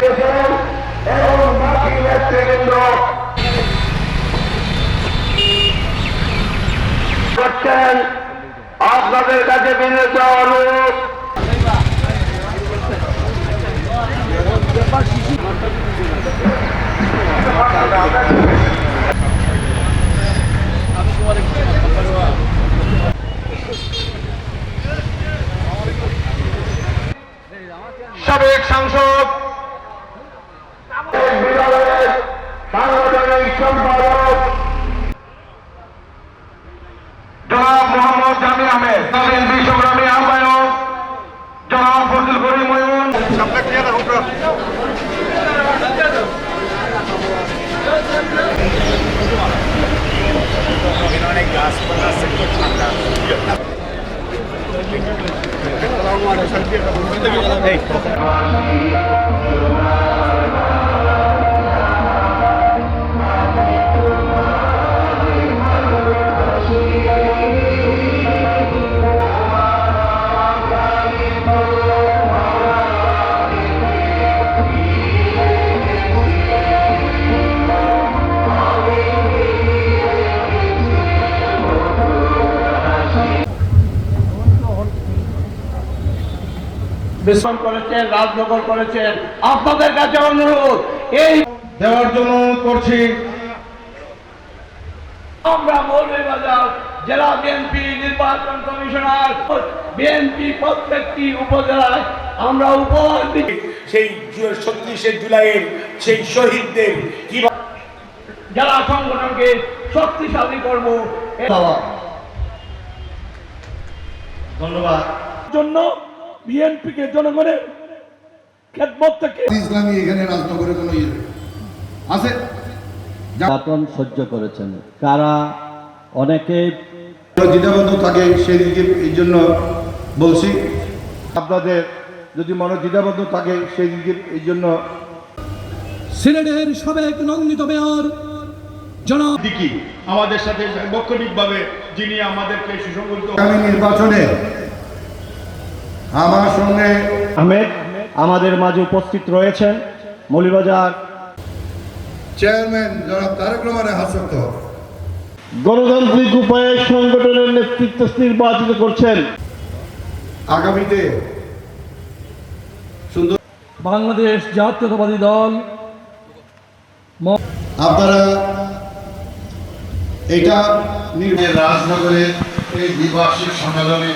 এবং করছেন আপনাদের কাছে বিনীত অনুরোধ সাবেক সাংসদ সম্পাদক জনাব মোহাম্মদ জামি আহমেদ বিএনপি সংগ্রামী আহ্বায়ক জনাব ফজল করিম ময়ুন সামনে ক্লিয়ার রাখুন বিশ্রাম করেছেন রাজনগর করেছেন। আপনাদের কাছে অনুরোধ এই দেওয়ার জন্য করছি। আমরা মৌলভীবাজার জেলা বিএনপি নির্বাচন কমিশনার বিএনপি প্রত্যেকটি উপজেলায় আমরা উপহার দিই। সেই ছত্রিশে জুলাইয়ের সেই শহীদদের জেলা সংগঠনকে শক্তিশালী করব ধন্যবাদ। জন্য বিএনপিকে জনগণের খেদমত থেকে ইসলামী এখানে রাজনগরে কোনো ইয়ে আছে? নির্যাতন সহ্য করেছেন। কারা? অনেকে থাকে সেদিকে এই জন্য বলছি। আপনাদের যদি মনে দ্বিধাবদ্ধ থাকে সেই দিকে এই জন্য সিলেটের সাবেক নন্দিত মেয়র জনাব দিকি আমাদের সাথে বক্ষণিকভাবে যিনি আমাদেরকে সুসংগঠিত আগামী নির্বাচনে আমার সঙ্গে আহমেদ আমাদের মাঝে উপস্থিত রয়েছেন মৌলিবাজার চেয়ারম্যান জনাব তারেক রহমানের হাসত গণতান্ত্রিক উপায়ে সংগঠনের নেতৃত্ব নির্বাচিত করছেন। আগামীতে সুন্দর বাংলাদেশ জাতীয়তাবাদী দল আপনারা এটা রাজনগরের এই দ্বিবার্ষিক সম্মেলনে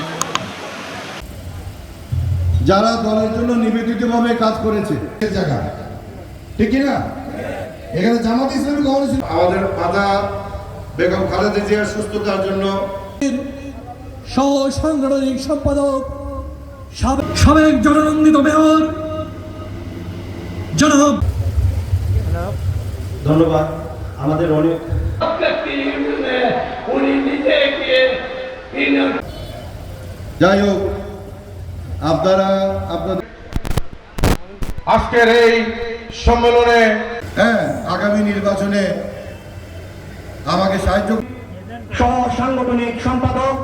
যারা দলের জন্য নিবেদিতভাবে কাজ করেছে জায়গা। ঠিক না এখানে জামাত ইসলামী কখনো ছিল? আমাদের মাতা বেগম খালেদা জিয়ার সুস্থতার জন্য সহ সাংগঠনিক সম্পাদক সাবেক- জননন্দিত মেয়র জনাব ধন্যবাদ। আমাদের অনেক যাই হোক আপনারা আপনাদের আজকের এই সম্মেলনে হ্যাঁ আগামী নির্বাচনে আমাকে সাহায্য সহ সাংগঠনিক সম্পাদক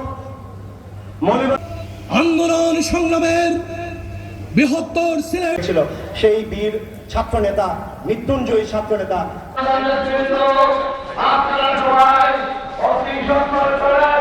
আন্দোলন সংগ্রামের বৃহত্তর ছিল সেই বীর ছাত্র নেতা মৃত্যুঞ্জয়ী ছাত্র নেতা আপনারা সবাই অতি সম্মান